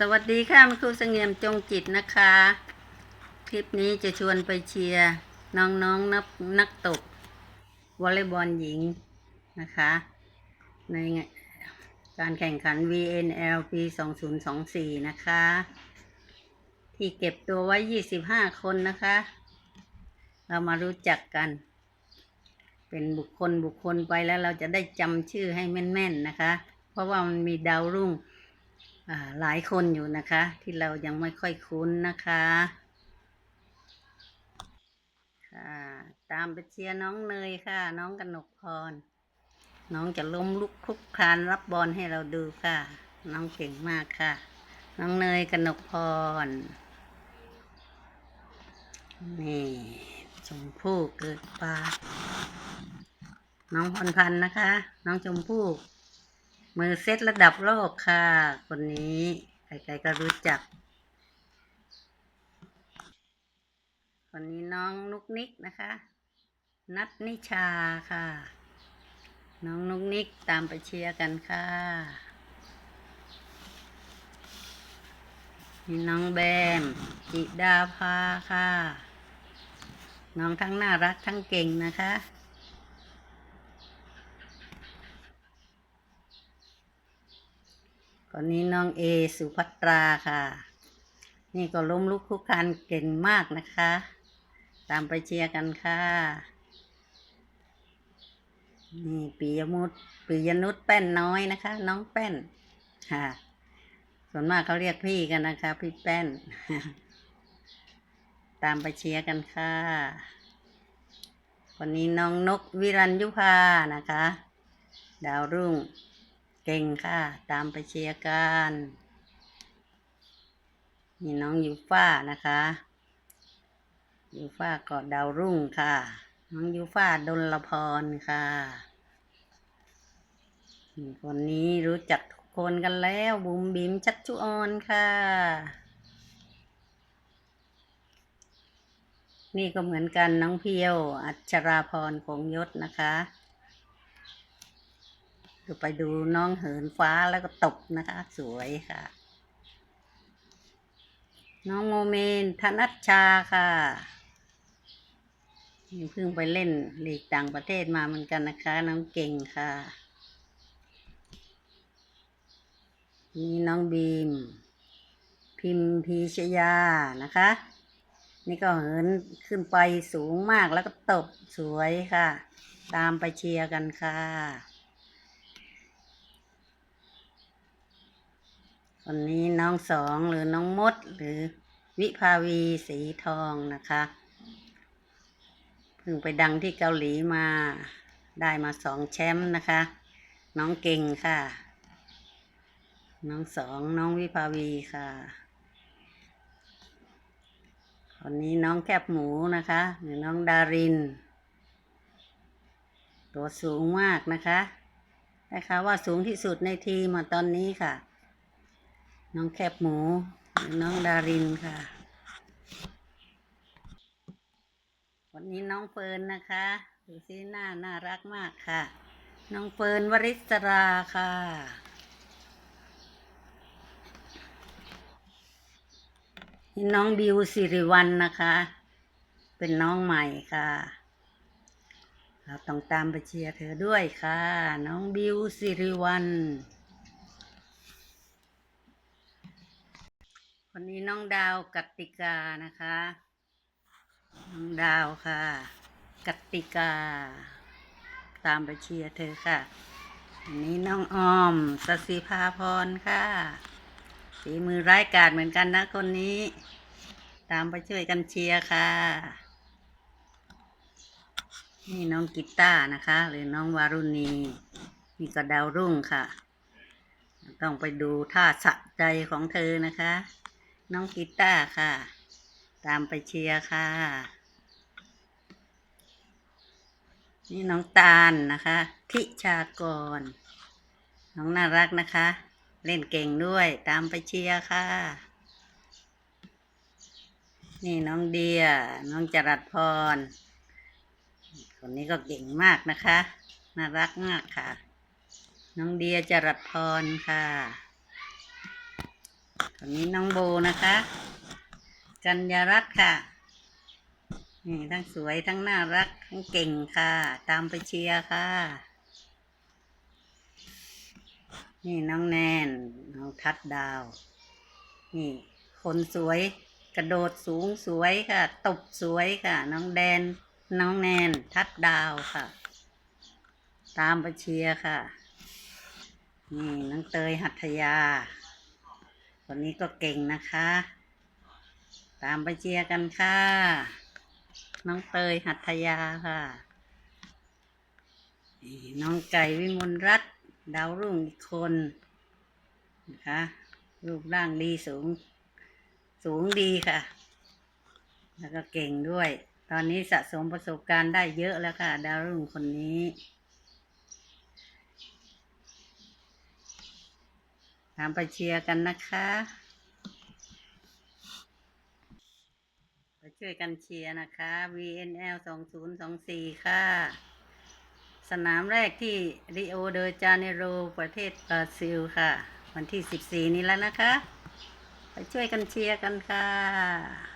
สวัสดีค่ะคุณครูเสงี่ยมจงจิตนะคะ คลิปนี้จะชวนไปเชียร์น้องๆนนักนักตบวอลเลย์บอลหญิงนะคะ ในการแข่งขัน VNL ปี 2024 นะคะ ที่เก็บตัวไว้ 25 คนนะคะ เรามารู้จักกัน เป็นบุคคลบุคคลไปแล้วเราจะได้จำชื่อให้แม่น ๆ นะคะ เพราะว่ามันมีดาวรุ่ง หลายคนอยู่นะคะ ที่เรายังไม่ค่อยคุ้นนะคะค่ะตามไปเชียร์น้องเนยค่ะ น้องกนกพร น้องจะล้มลุกคลุกคลานรับบอลให้เราดูค่ะ น้องเก่งมากค่ะ น้องเนยกนกพร นี่ชมพู่เกิดปาน้องพรพันธ์นะคะ น้องชมพู่ มือเซตระดับโลกค่ะ คนนี้ใครๆก็รู้จัก คนนี้น้องนุกนิกนะคะ นัทนิชาค่ะ น้องนุกนิกตามไปเชียร์กันค่ะนี่น้องแบม จิดาภาค่ะ น้องทั้งน่ารักทั้งเก่งนะคะ คนนี้น้องเอสุภัตราค่ะ นี่ก็ล้มลุกคลุกคลานเก่งมากนะคะ ตามไปเชียร์กันค่ะ นี่ปิยมุตปิยนุชแป้นน้อยนะคะ น้องแป้นค่ะ ส่วนมากเขาเรียกพี่กันนะคะ พี่แป้น ตามไปเชียร์กันค่ะคนนี้น้องนกวิรัญยุภานะคะ ดาวรุ่ง เก่งค่ะ ตามไปเชียร์กันนี่น้องยูฟ่านะคะยูฟ่าเกาะดาวรุ่งค่ะ น้องยูฟ่าดลพรค่ะมีคนนี้รู้จักทุกคนกันแล้วบุ๋มบิ๋มชัดชุออนค่ะ นี่ก็เหมือนกันน้องเพียว อัชราพรคงยศนะคะ ดูไปดูน้องเหินฟ้าแล้วก็ตบนะคะ สวยค่ะ น้องโมเมนธนัชชาค่ะนี่เพิ่งไปเล่นลีกต่างประเทศมาเหมือนกันนะคะ น้องเก่งค่ะ นี่น้องบีม พิมพีชยานะคะ นี่ก็เหินขึ้นไปสูงมากแล้วก็ตบสวยค่ะ ตามไปเชียร์กันค่ะ คนนี้น้องสองหรือน้องมด หรือวิภาวีสีทองนะคะเพิ่งไปดังที่เกาหลีมาได้มาสองแชมป์นะคะ น้องเก่งค่ะ น้องสองน้องวิภาวีค่ะคนนี้น้องแคบหมูนะคะ หรือน้องดาริน ตัวสูงมากนะคะได้ข่าวว่าสูงที่สุดในทีมตอนนี้ค่ะ น้องแคบหมู น้องดารินค่ะ วันนี้น้องเฟิร์นนะคะดูสิหน้าน่ารักมากค่ะ น้องเฟิร์นวริศราค่ะนี่น้องบิวสิริวัลนนะคะ เป็นน้องใหม่ค่ะ เราต้องตามไปเชียร์เธอด้วยค่ะ น้องบิวสิริวัล คนนี้น้องดาวกัตติกานะคะ น้องดาวค่ะกัตติกา ตามไปเชียร์เธอค่ะอันนี้น้องออมสศิภาพรค่ะฝีมือร้ายกาจเหมือนกันนะคนนี้ ตามไปช่วยกันเชียร์ค่ะ นี่น้องกิตตาร์นะคะ หรือน้องวารุณีนี่ก็ดาวรุ่งค่ะ ต้องไปดูท่าสะใจของเธอนะคะ น้องกีตาร์ค่ะ ตามไปเชียร์ค่ะ นี่น้องตาลนะคะ ทิชากร น้องน่ารักนะคะ เล่นเก่งด้วยตามไปเชียร์ค่ะ นี่น้องเดีย น้องจรัสพร คนนี้ก็เก่งมากนะคะ น่ารักมากค่ะ น้องเดียจรัสพรค่ะ นนี้น้องโบนะคะ กัญญารัตน์ค่ะ นี่ทั้งสวยทั้งน่ารัก ทั้งเก่งค่ะ ตามไปเชียร์ค่ะ นี่น้องแนน น้องทัดดาว นี่ คนสวย กระโดดสูงสวยค่ะ ตบสวยค่ะ น้องแดน น้องแนน ทัดดาวค่ะ ตามไปเชียร์ค่ะ นี่น้องเตยหัตถยา คนนี้ก็เก่งนะคะ ตามไปเชียร์กันค่ะ น้องเตยหัตถยาค่ะ น้องไก่วิมลรัตนดาวรุ่งอีกคนนะคะรูปร่างดีสูง สูงดีค่ะ แล้วก็เก่งด้วย ตอนนี้สะสมประสบการณ์ได้เยอะแล้วค่ะ ดาวรุ่งคนนี้ ตามไปเชียร์กันนะคะ ไปช่วยกันเชียร์นะคะ VNL 2024 ค่ะ สนามแรกที่ริโอเดจาเนโรประเทศบราซิลค่ะ วันที่ 14 นี้แล้วนะคะ ไปช่วยกันเชียร์กันค่ะ